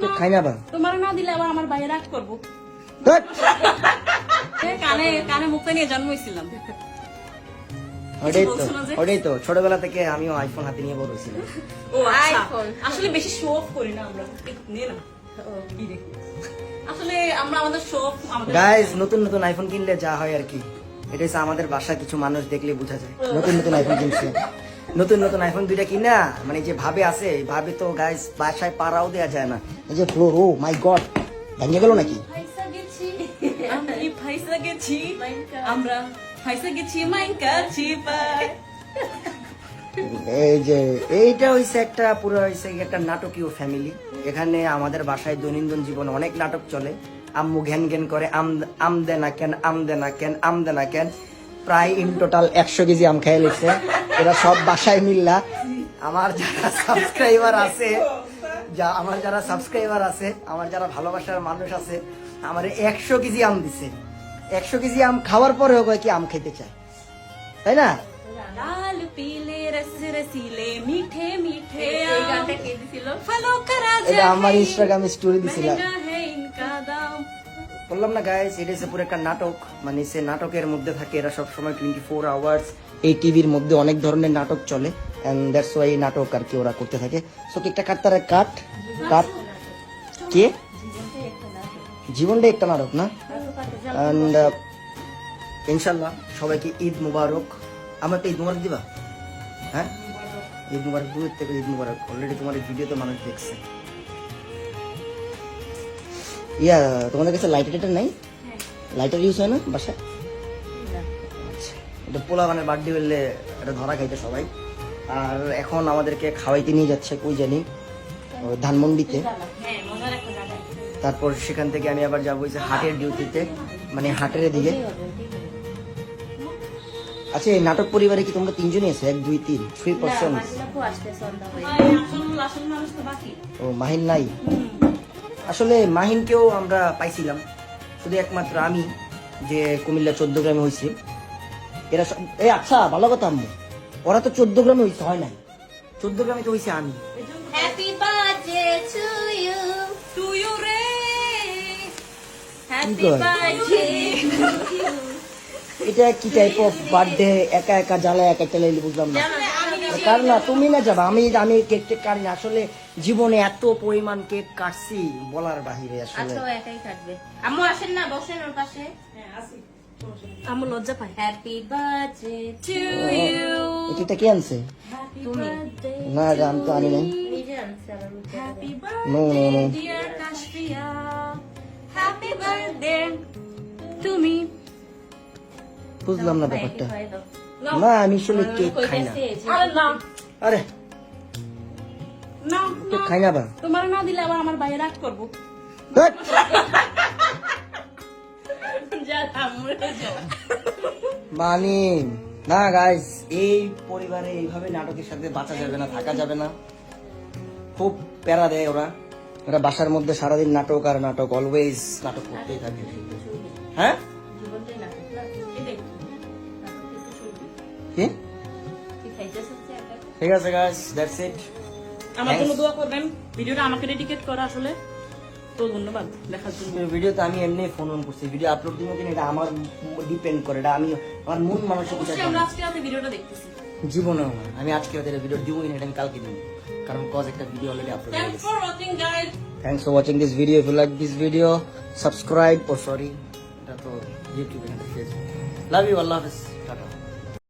Cake খাই না বা তোমার না দিলে আবার আমার ভাই রাগ করব। কানে কানে মুখে নিয়ে জন্মইছিলাম। ওটাই তো বলছো না যে? ওটাই তো। ছোটবেলা থেকে আমিও আইফোন হাতে নিয়ে বড় ছিলাম। ও আচ্ছা। আসলে বেশি শো অফ করি না আমরা। নে না। আসলে আমরা আমাদের শো অফ আমাদের গাইজ নতুন নতুন আইফোন কিনলে যা হয় আর কি। এটা আমাদের বাসায় কিছু মানুষ দেখলে বোঝা যায়। নতুন নতুন আইফোন কিনছে। নতুন নতুন আইফোন দুইটা কিনা মানে যে ভাবে আছে ভাবে তো গাইজ বাসায় পাড়াও দেওয়া যায় না। এই যে ফ্লোর ও মাই গড ভেঙে গেল নাকি। আমরা এই যে এইটা হইছে একটা পুরো হইছে একটা নাটকীয় ফ্যামিলি এখানে আমাদের বাসায় দৈনন্দিন জীবনে অনেক নাটক চলে। আম্মু ঘ্যান ঘ্যান করে আম আম দে না কেন আম দে না কেন আম দে না কেন। প্রায় ইন টোটাল একশো কেজি আম খেয়ে লিখছে এরা সব বাসায় মিল্লা। আমার যারা সাবস্ক্রাইবার আছে যা আমার যারা সাবস্ক্রাইবার আছে আমার যারা ভালোবাসার মানুষ আছে আমার একশো কেজি আম দিছে। একশো কেজি আম খাওয়ার পরেও কয় কি আম খেতে চায়। তাই না? লাল পীলে রস রসিলে মিঠে মিঠে এই গানটা কে দিছিল? ফলো করা এটা আমার ইনস্টাগ্রামে স্টোরি দিছিলাম বললাম না গাইস এটা হচ্ছে পুরো একটা নাটক। মানে সে নাটকের মধ্যে থাকে, এরা সব সময় টোয়েন্টি ফোর আওয়ার্স এই টিভির মধ্যে অনেক ধরনের নাটক চলে এন্ড দ্যাটস ওয়াই নাটক আর কি ওরা করতে থাকে। সো কেকটা কাট তারা কাট কাট কে? জীবনটা একটা নাটক না? অ্যান্ড ইনশাল্লাহ সবাইকে ঈদ মুবারক। আমার তো ঈদ মুবারক দিবা? হ্যাঁ? ঈদ মুবারক দূর থেকে ঈদ মুবারক। অলরেডি তোমার ভিডিওতে মানুষ দেখছে। ইয়া তোমাদের কাছে লাইটার টাইটার নাই? লাইটার ইউজ হয় না বাসায়? আচ্ছা এটা পোলা মানে বার্থডে হলে এটা ধরা খাইতে সবাই। আর এখন আমাদেরকে খাওয়াইতে নিয়ে যাচ্ছে কই জানি? ধানমন্ডিতে। হ্যাঁ মজার একটা জায়গা। তারপর সেখান থেকে আমি আবার যাব হচ্ছে হাটের ডিউটিতে মানে হাটের দিকে আচ্ছা এই নাটক পরিবারে কি তোমরা তিনজনই আছে? এক দুই তিন থ্রি পার্সন আসতে সন্ধ্যা হয়ে। ভাই, আসল আসল মানুষ তো বাকি। ও মাহিন নাই? আসলে মাহিনকেও আমরা পাইছিলাম। শুধু একমাত্র আমি যে কুমিল্লা চোদ্দ গ্রামে হয়েছি এরা সব এই আচ্ছা ভালো কথা আম্মু। ওরা তো চোদ্দ গ্রামে হয়েছে হয় নাই? চোদ্দ গ্রামে তো হয়েছে আমি। Happy birthday to you to you রে। হ্যাপি কয়? বার্থডে এটা কি টাইপ অফ বার্থডে একা একা জ্বালা একা চালাইলে বুঝলাম না কার না তুমি না যাবা আমি আমি কেক টেক কাটি না। আসলে জীবনে এত পরিমাণ কেক কাটছি বলার বাহিরে আসলে। আচ্ছা একাই কাটবে। আম্মু আসেন না বসেন ওর পাশে। আমার লজ্জা পাই হ্যাপি বার্থডে টু ইউ এটা কি আনছে? তুমি। না এটা তো আনি নাই। নিজে আনছে আমার happy birthday dear Kashfia happy birthday তুমি বুঝলাম না ব্যাপারটা। না আমি আসলে কেক খাই না। আরে না আরে না কেক খাই না বা তোমার না দিলে আবার আমার ভাই রাগ করব। ধ্যাৎ। যা মরে যা। মানে না গাইস এই পরিবারে এইভাবে নাটকের সাথে বাঁচা যাবে না থাকা যাবে না। খুব প্যারা দেয় ওরা। ওরা বাসার মধ্যে সারাদিন নাটক আর নাটক অলওয়েজ নাটক করতেই থাকে। হ্যাঁ? কি ঠিক আছে গাইস দ্যাটস ইট আমার জন্য দোয়া করবেন। ভিডিওটা আমাকে ডেডিকেট করা আসলে। তো ধন্যবাদ দেখার জন্য। ভিডিওতে আমি এমনি ফোন অন করছি। ভিডিও আপলোড দিব কিনা এটা আমার ডিপেন্ড করে। এটা আমি আমার মন আমরা আজকে রাতে ভিডিওটা দেখতেছি। জীবনেও না। আমি আজকে ওদের ভিডিও দিব কিনা এটা আমি কালকে দিব। কারণ কজ একটা ভিডিও অলরেডি আপলোড হয়ে থ্যাংকস গেছে। For watching guys Thanks for watching this video. If you like this video, subscribe. Oh, sorry. That was YouTube and